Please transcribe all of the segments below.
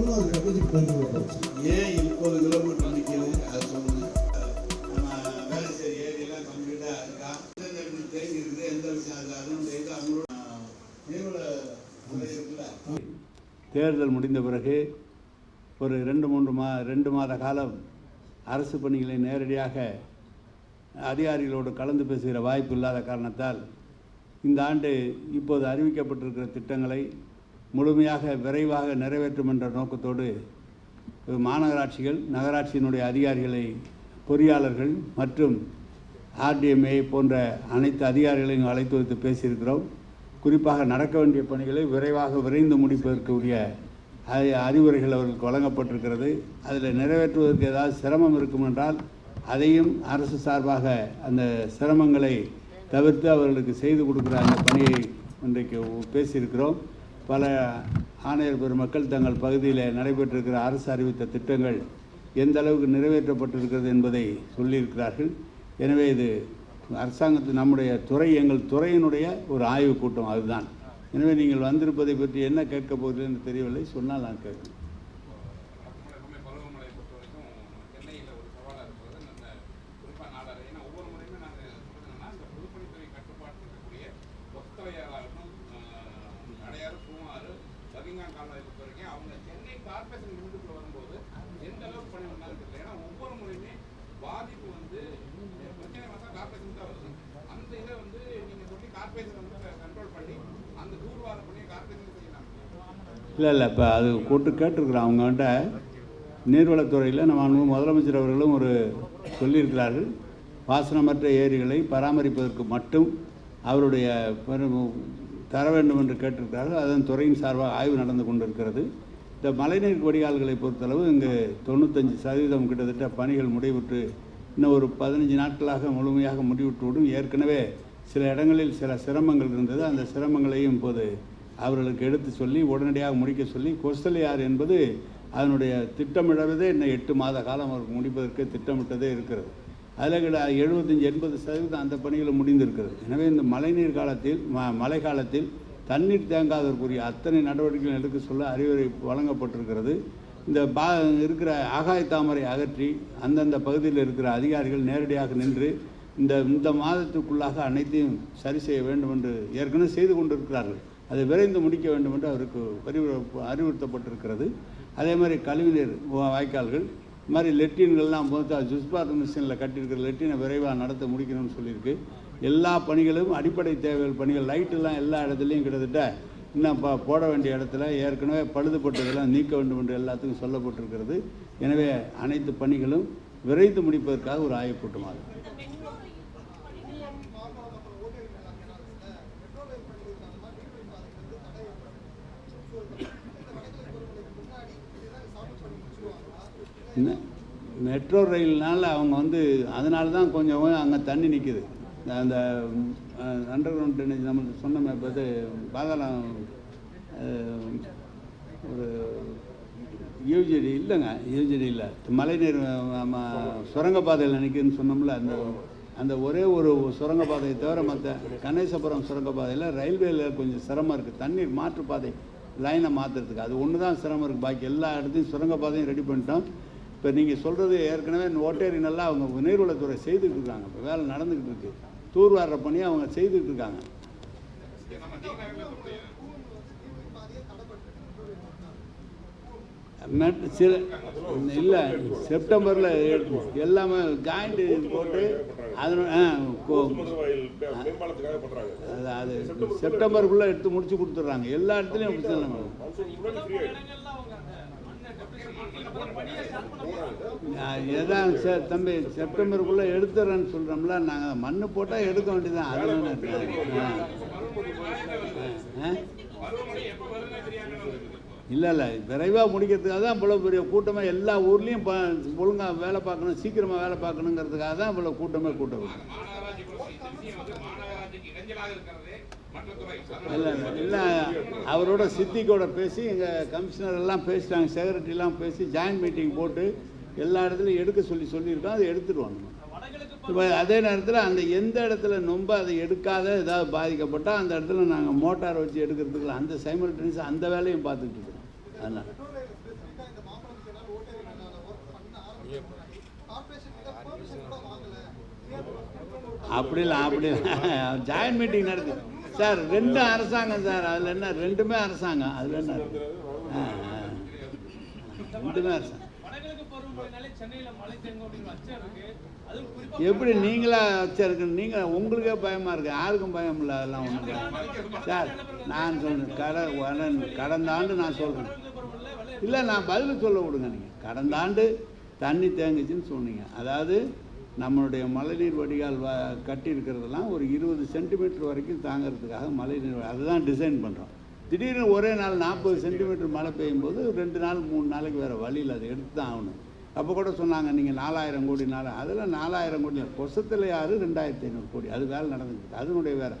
கிலோமீட்டரும் அது பக்கத்துக்கு போயிட்டு ஏன் முப்பது கிலோமீட்டர் நிற்கிறது அது சொல்லுங்க. நம்ம வேலைச்சேரி ஏரியெல்லாம் கம்ப்ளீட்டாக இருக்கா? எந்தெந்த இடத்துல தேங்கி இருக்குது எந்த விஷயம் அது அவங்களோட இருக்குல்ல? தேர்தல் முடிந்த பிறகு ஒரு ரெண்டு மூன்று மா ரெண்டு மாத காலம் அரசு பணிகளை நேரடியாக அதிகாரிகளோடு கலந்து பேசுகிற வாய்ப்பு இல்லாத காரணத்தால் இந்த ஆண்டு இப்போது அறிவிக்கப்பட்டிருக்கிற திட்டங்களை முழுமையாக விரைவாக நிறைவேற்றும் என்ற நோக்கத்தோடு மாநகராட்சிகள் நகராட்சியினுடைய அதிகாரிகளை பொறியாளர்கள் மற்றும் ஆர்டிஎம்ஏ போன்ற அனைத்து அதிகாரிகளையும் அழைத்து வைத்து பேசியிருக்கிறோம். குறிப்பாக நடக்க வேண்டிய பணிகளை விரைவாக விரைந்து முடிப்பதற்குரிய அறிவுரைகள் அவர்களுக்கு வழங்கப்பட்டிருக்கிறது. அதில் நிறைவேற்றுவதற்கு ஏதாவது சிரமம் இருக்கும் என்றால் அதையும் அரசு சார்பாக அந்த சிரமங்களை தவிர்த்து அவர்களுக்கு செய்து கொடுக்குற அந்த பணியை இன்றைக்கு பேசியிருக்கிறோம். பல ஆணையர் பெருமக்கள் தங்கள் பகுதியில் நடைபெற்றிருக்கிற அரசு அறிவித்த திட்டங்கள் எந்த அளவுக்கு நிறைவேற்றப்பட்டிருக்கிறது என்பதை சொல்லியிருக்கிறார்கள். எனவே இது அரசாங்கத்து நம்முடைய துறை எங்கள் துறையினுடைய ஒரு ஆய்வுக் கூட்டம் அதுதான். எனவே நீங்கள் வந்திருப்பதை பற்றி என்ன கேட்க போகிறீர்கள் என்று தெரியவில்லை. சொன்னால் நான் கேட்கிறேன் எப்பவுமே பருவமழையை பொறுத்த வரைக்கும் சென்னையில் ஒரு சவாலாக இருக்கிறது அந்த குறிப்பாக நாடாறு ஏன்னா ஒவ்வொரு முறையுமே நாங்கள் சொல்றது என்னன்னா இந்த பொதுப்பணித்துறை கட்டுப்பாட்டில் இருக்கக்கூடிய ஒத்தலையாளாகட்டும் அடையாறு பூமாறு பகிங்கான் கால்வாயை பொறுத்த வரைக்கும் அவங்க சென்னை கார்பரேஷன் லிமிட்டுக்குள்ள வரும்போது எந்த அளவுக்கு பணி வந்தாலும் தெரியல ஏன்னா ஒவ்வொரு முறையுமே பாதிப்பு வந்து அஹ், பிரச்சனை வந்தால் கார்பரேஷன் தான் வருது அந்த இதை வந்து நீங்கள் சொல்லி கார்பரேஷன் வந்து கண்ட்ரோல் பண்ணி அந்த தூர்வார பணியை கார்பரேஷன் செய்யலாம் இல்லை இல்லை இப்போ அது கூட்டு கேட்டிருக்கிறோம் அவங்ககிட்ட. நீர்வளத்துறையில் நம்ம அன்பு முதலமைச்சர் அவர்களும் ஒரு சொல்லியிருக்கிறார்கள். பாசனமற்ற ஏரிகளை பராமரிப்பதற்கு மட்டும் அவருடைய தர வேண்டும் என்று கேட்டிருக்கிறார்கள். அதன் துறையின் சார்பாக ஆய்வு நடந்து கொண்டிருக்கிறது. இந்த மழைநீர் வடிகால்களை பொறுத்தளவு இங்கு தொண்ணூத்தஞ்சு சதவீதம் கிட்டத்தட்ட பணிகள் முடிவுற்று இன்னும் ஒரு பதினஞ்சு நாட்களாக முழுமையாக முடிவிட்டுவிடும் ஏற்கனவே சில இடங்களில் சில சிரமங்கள் இருந்தது. அந்த சிரமங்களையும் இப்போது அவர்களுக்கு எடுத்து சொல்லி உடனடியாக முடிக்க சொல்லி கொஸ்தலையார் என்பது அதனுடைய திட்டமிடுறதே இன்னும் எட்டு மாத காலம் அவருக்கு முடிப்பதற்கு திட்டமிட்டதே இருக்கிறது. அதில் கிட்ட எழுபத்தஞ்சி எண்பது சதவீதம் அந்த பணிகள் முடிந்திருக்கிறது. எனவே இந்த மழைநீர் காலத்தில் ம மழை காலத்தில் தண்ணீர் தேங்காதற்குரிய அத்தனை நடவடிக்கைகள் எடுக்க சொல்ல அறிவுரை வழங்கப்பட்டிருக்கிறது. இந்த பா இருக்கிற ஆகாய தாமரை அகற்றி அந்தந்த பகுதியில் இருக்கிற அதிகாரிகள் நேரடியாக நின்று இந்த இந்த மாதத்துக்குள்ளாக அனைத்தையும் சரி செய்ய வேண்டும் என்று ஏற்கனவே செய்து கொண்டிருக்கிறார்கள். அதை விரைந்து முடிக்க வேண்டும் என்று அவருக்கு அறிவுறு அறிவுறுத்தப்பட்டிருக்கிறது. அதே மாதிரி கழிவுநீர் வாய்க்கால்கள் இது மாதிரி லெட்டின்கள்லாம் போட்டு ஜுஸ்பாத் மிஷினில் கட்டியிருக்கிற லெட்டினை விரைவாக நடத்த முடிக்கணும்னு சொல்லியிருக்கு. எல்லா பணிகளும் அடிப்படை தேவைகள் பணிகள். லைட்டெல்லாம் எல்லா இடத்துலையும் கிட்டத்தட்ட இன்னும் ப போட வேண்டிய இடத்துல ஏற்கனவே பழுதுபட்டதெல்லாம் நீக்க வேண்டும் என்று எல்லாத்துக்கும் சொல்லப்பட்டிருக்கிறது. எனவே அனைத்து பணிகளும் விரைந்து முடிப்பதற்காக ஒரு ஆய்வுக் மெட்ரோ ரயில்னால் அவங்க வந்து அதனால தான் கொஞ்சம் அங்கே தண்ணி நிற்கிது அந்த அண்டர் கிரவுண்ட் ட்ரைனேஜ் நம்ம சொன்னோமே இப்போ இது பாதாளம் ஒரு யூஜிடி இல்லைங்க யூஜிடி இல்லை. மழைநீர் நம்ம சுரங்கப்பாதையில் நிற்குதுன்னு சொன்னோம்ல அந்த அந்த ஒரே ஒரு சுரங்கப்பாதையை தவிர மற்ற கணேசபுரம் சுரங்கப்பாதையில் ரயில்வேல கொஞ்சம் சிரமம் இருக்குது தண்ணீர் மாற்றுப்பாதை லைனை மாற்றுறதுக்கு அது ஒன்று தான் சிரமம் இருக்குது பாக்கி எல்லா இடத்தையும் சுரங்கப்பாதையும் ரெடி பண்ணிட்டோம். இப்போ நீங்கள் சொல்கிறது ஏற்கனவே இந்த ஓட்டேரினெல்லாம் அவங்க நீர்வளத்துறை செய்துக்கிட்டு இருக்காங்க இப்போ வேலை நடந்துக்கிட்டு இருக்கு தூர்வாடுற பணியை அவங்க செய்துக்கிட்டு இருக்காங்க சில இல்லை செப்டம்பரில் எல்லாமே ஜாயிண்ட் போட்டு ஆ, கோ- அது அது செப்டம்பருக்குள்ளே எடுத்து முடிச்சு கொடுத்துட்றாங்க. எல்லா இடத்துலையும் அப்படி தான் எதான் சார் தம்பி செப்டம்பருக்குள்ளே எடுத்துறேன்னு சொல்கிறோம்ல நாங்கள் மண்ணு போட்டால் எடுக்க வேண்டியதான் அது இல்லை இல்லை விரைவாக முடிக்கிறதுக்காக தான் இவ்வளோ பெரிய கூட்டமாக எல்லா ஊர்லேயும் ப ஒழுங்காக வேலை பார்க்கணும் சீக்கிரமாக வேலை பார்க்கணுங்கிறதுக்காக தான் இவ்வளோ கூட்டமே கூட்டம் இல்லை இல்லை. அவரோட சித்திக்கோட பேசி எங்கள் கமிஷனர் எல்லாம் பேசிட்டாங்க. செக்ரட்டரிலாம் பேசி ஜாயின்ட் மீட்டிங் போட்டு எல்லா இடத்துலையும் எடுக்க சொல்லி சொல்லியிருக்கோம். அதை எடுத்துருவாங்க இப்போ அதே நேரத்தில் அந்த எந்த இடத்துல ரொம்ப அதை எடுக்காத ஏதாவது பாதிக்கப்பட்டால் அந்த இடத்துல நாங்கள் மோட்டார் வச்சு எடுக்கிறதுக்குள்ள அந்த சைமல்டனிஸ் அந்த வேலையும் பார்த்துட்டு அப்படி அதனால். அப்படி இல்லை ஜாயின் மீட்டிங் நடத்தி சார் ரெண்டும் அரசாங்கம் சார். அதில் என்ன ரெண்டுமே அரசாங்கம். அதில் என்ன? ரெண்டுமே அரசாங்கம். எப்படி நீங்களா வச்சிருக்கு நீங்கள் உங்களுக்கே பயமாக இருக்கு. யாருக்கும் பயம் இல்லை அதெல்லாம் ஒன்றும் சார் நான் சொல்றேன் கடன் கடந்த ஆண்டு நான் சொல்கிறேன் இல்லை நான் பதில் சொல்ல விடுங்க நீங்கள் கடந்த ஆண்டு தண்ணி தேங்குச்சுன்னு சொன்னீங்க. அதாவது நம்மளுடைய மழைநீர் வடிகால் வ கட்டியிருக்கிறதெல்லாம் ஒரு இருபது சென்டிமீட்டர் வரைக்கும் தாங்கிறதுக்காக மழைநீர் வ- அதுதான் டிசைன் பண்ணுறோம் திடீர்னு ஒரே நாள் நாற்பது சென்டிமீட்டர் மழை பெய்யும் போது ரெண்டு நாள் மூணு நாளைக்கு வேறு வழியில் அதை எடுத்து தான் ஆகணும். அப்போ கூட சொன்னாங்க நீங்கள் நாலாயிரம் கோடி நாள் அதில் நாலாயிரம் கோடி கொசத்தில் யார்? ரெண்டாயிரத்தி ஐநூறு கோடி. அது வேலை நடந்துக்கிட்டு அதனுடைய வேலை.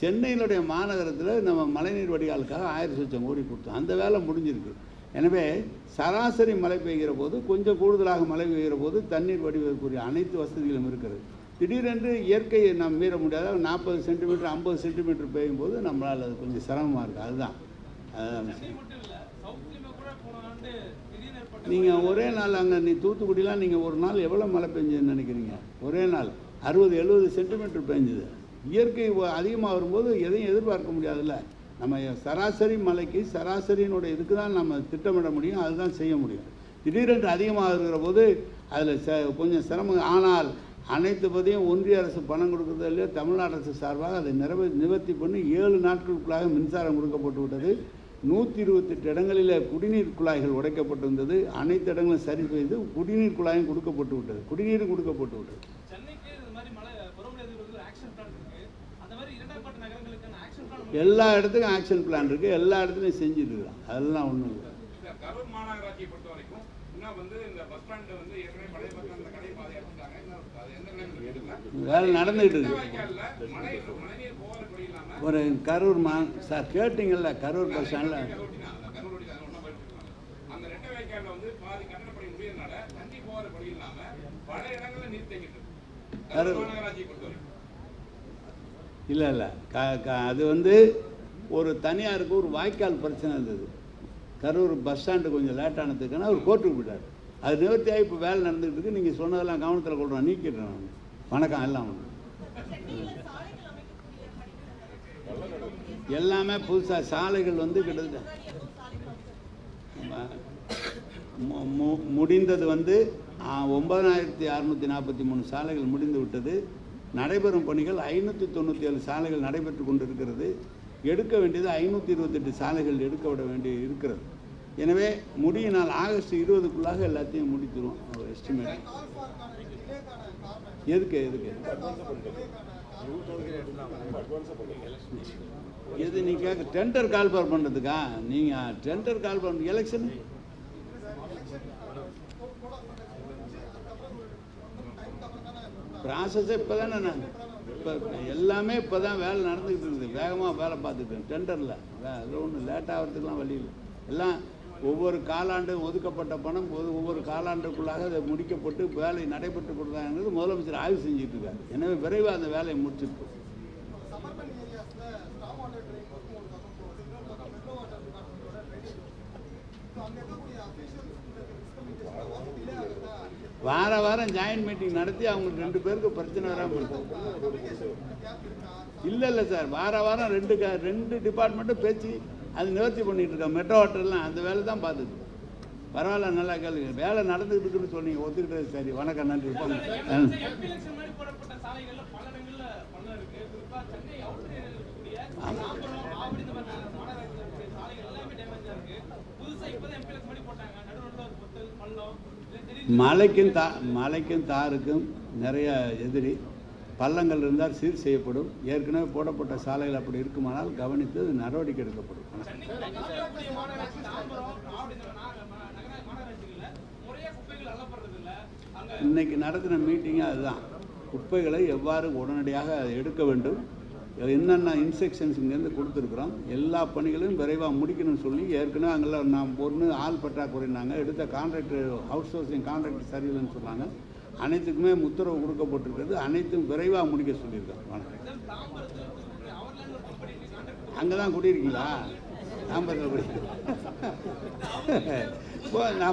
சென்னையினுடைய மாநகரத்தில் நம்ம மழைநீர் வடிகாலுக்காக ஆயிரத்தி லட்சம் கோடி கொடுத்தோம். அந்த வேலை முடிஞ்சிருக்கு. எனவே சராசரி மழை பெய்கிற போது கொஞ்சம் கூடுதலாக மழை பெய்கிற போது தண்ணீர் வடிவதற்குரிய அனைத்து வசதிகளும் இருக்கிறது. திடீரென்று இயற்கையை நாம் மீற முடியாத நாற்பது சென்டிமீட்டர் ஐம்பது சென்டிமீட்டர் பெய்யும் போது நம்மளால் அது கொஞ்சம் சிரமமாக இருக்குது அதுதான். அதுதான். விஷயம். நீங்கள் ஒரே நாள் அங்கே நீ தூத்துக்குடிலாம் நீங்கள் ஒரு நாள் எவ்வளோ மழை பெஞ்சுன்னு நினைக்கிறீங்க? ஒரே நாள். அறுபது எழுபது சென்டிமீட்டர் பெஞ்சுது. இயற்கை அதிகமாக வரும்போது எதையும் எதிர்பார்க்க முடியாதுல்ல. நம்ம சராசரி மலைக்கு சராசரியினுடைய இதுக்கு தான் நம்ம திட்டமிட முடியும் அதுதான் செய்ய முடியும். திடீரென்று அதிகமாக இருக்கிற போது அதில் ச கொஞ்சம் சிரமம். ஆனால் அனைத்து பதியும் ஒன்றிய அரசு பணம் கொடுக்குறது இல்லையோ தமிழ்நாடு அரசு சார்பாக அதை நிறைவே நிவர்த்தி பண்ணி ஏழு நாட்களுக்குள்ளாக மின்சாரம் கொடுக்கப்பட்டு விட்டது நூற்றி இருபத்தெட்டு இடங்களில் குடிநீர் குழாய்கள் உடைக்கப்பட்டிருந்தது. அனைத்து இடங்களும் சரி செய்து குடிநீர் குழாயும் கொடுக்கப்பட்டு விட்டது குடிநீரும் கொடுக்கப்பட்டு விட்டது சென்னைக்கு இந்த மாதிரி மழை பருவமழை எதிர்ப்பு ஆக்ஷன் பிளான் இருக்கு அந்த மாதிரி இரண்டாம் கட்ட நகரங்களுக்கான ஆக்ஷன் பிளான் எல்லா இடத்துக்கும் ஆக்ஷன் பிளான் இருக்குது எல்லா இடத்துலையும் செஞ்சுட்டு இருக்கிறோம் அதெல்லாம் ஒன்றும் இல்லை. கரூர் மாநகராட்சியை பொறுத்த வரைக்கும் வேலை நடந்துகிட்டு இருக்கு. ஒரு கரூர் மா சார் கேட்டிங்கல்ல கரூர் பஸ் ஸ்டாண்டில் கரூர் இல்லை இல்லை. க க அது வந்து ஒரு தனியாருக்கு ஒரு வாய்க்கால் பிரச்சனை இருந்தது. கரூர் பஸ் ஸ்டாண்டு கொஞ்சம் லேட்டானதுக்குன்னா அவர் கோர்ட்டுக்கு போயிட்டார். அது நிவர்த்தியாக இப்போ வேலை நடந்துகிட்டு இருக்கு நீங்கள் சொன்னதெல்லாம் கவனத்தில் கொள்கிறோம் நீக்கிடுறேன் நான். வணக்கம். எல்லாம் எல்லாமே புதுசாக சாலைகள் வந்து கிட்டத்தட்ட மு- மு- முடிந்தது வந்து ஒன்பதாயிரத்தி அறுநூற்றி நாற்பத்தி மூணு சாலைகள் முடிந்து விட்டது. நடைபெறும் பணிகள் ஐநூற்றி தொண்ணூற்றி ஏழு சாலைகள் நடைபெற்று கொண்டிருக்கிறது. எடுக்க வேண்டியது ஐநூற்றி இருபத்தெட்டு சாலைகள் எடுக்க விட வேண்டி இருக்கிறது. எனவே முடியினால் நாள் ஆகஸ்ட் இருபதுக்குள்ளாக எல்லாத்தையும் முடித்துருவோம். ஒரு எஸ்டிமேட் எதுக்கு எதுக்கு? எது நீங்கள் கேட்க டெண்டர் கால்பார் பண்ணுறதுக்கா நீங்கள் டெண்டர் கால் பண்ண எலெக்ஷன் ப்ராசஸே இப்போ தானே நான் இப்போ எல்லாமே இப்போ தான் வேலை நடந்துக்கிட்டு இருக்குது. வேகமாக வேலை பார்த்துட்டேன் டெண்டரில் அது ஒன்றும் லேட் ஆகிறதுக்குலாம் வழி இல்லை. எல்லாம் ஒவ்வொரு காலாண்டு ஒதுக்கப்பட்ட பணம் ஒவ்வொரு காலாண்டுக்குள்ளாக அதை முடிக்கப்பட்டு வேலை நடைபெற்று கொடுத்தாங்கிறது முதலமைச்சர் ஆய்வு செஞ்சுட்டு இருக்காரு. எனவே விரைவாக அந்த வேலையை முடிச்சிருக்கோம் வார வாரம் ஜாயின் மீட்டிங் நடத்தி அவங்களுக்கு ரெண்டு பேருக்கு பிரச்சனை வராமல் இல்லை இல்லை சார் வார வாரம் ரெண்டு க ரெண்டு டிபார்ட்மெண்ட்டும் பேச்சு அது நிவர்த்தி பண்ணிகிட்டு இருக்கோம். மெட்ரோ வாட்டர்லாம் அந்த வேலை தான் பார்த்துட்டு பரவாயில்ல நல்லா கேளுங்க. வேலை நடந்துகிட்டு இருக்குன்னு சொன்னீங்க. ஒத்துக்கிட்டது சரி. வணக்கம் நன்றி போங்க எம்பி எலெக்ஷன் மாதிரி போடப்பட்ட சாலைகள்ல பல இடங்கள்ல பள்ளம் இருக்கு குறிப்பா சென்னை அவுட்டர் இருக்கக்கூடிய தாம்பரம் ஆவடி இந்த மாதிரி மாநகராட்சியில் இருக்கக்கூடிய சாலைகள் எல்லாமே டேமேஜா இருக்கு புதுசா இப்பதான் எம்பி எலெக்ஷன் மாதிரி போட்டாங்க நடுவில் ஒரு பொத்தல் பள்ளம் இல்ல தெரியுது மலைக்கும் தா மலைக்கும் தாருக்கும் நிறைய எதிரி பள்ளங்கள் இருந்தால் சீர் செய்யப்படும். ஏற்கனவே போடப்பட்ட சாலைகள் அப்படி இருக்குமானால் கவனித்து நடவடிக்கை எடுக்கப்படும். இன்னைக்கு நடத்தின மீட்டிங்கே அதுதான். குப்பைகளை எவ்வாறு உடனடியாக எடுக்க வேண்டும்? என்னென்ன இன்ஸ்ட்ரக்ஷன்ஸ் இங்கேருந்து கொடுத்துருக்குறோம் எல்லா பணிகளையும் விரைவாக முடிக்கணும்னு சொல்லி ஏற்கனவே அங்கெல்லாம் நாம் ஒன்று ஆள் பற்றாக்குறைனாங்க. எடுத்த கான்ட்ராக்டர் அவுட் சோர்சிங் கான்ட்ராக்டர் சரியில்லைன்னு சொன்னாங்க. அனைத்துக்குமே உத்தரவு கொடுக்கப்பட்டிருக்கிறது. அனைத்தும் விரைவாக முடிக்க சொல்லியிருக்கோம் வணக்கம். அங்கே தான் குடியிருக்கீங்களா தாம்பரத்தில் குடி இப்போ நான்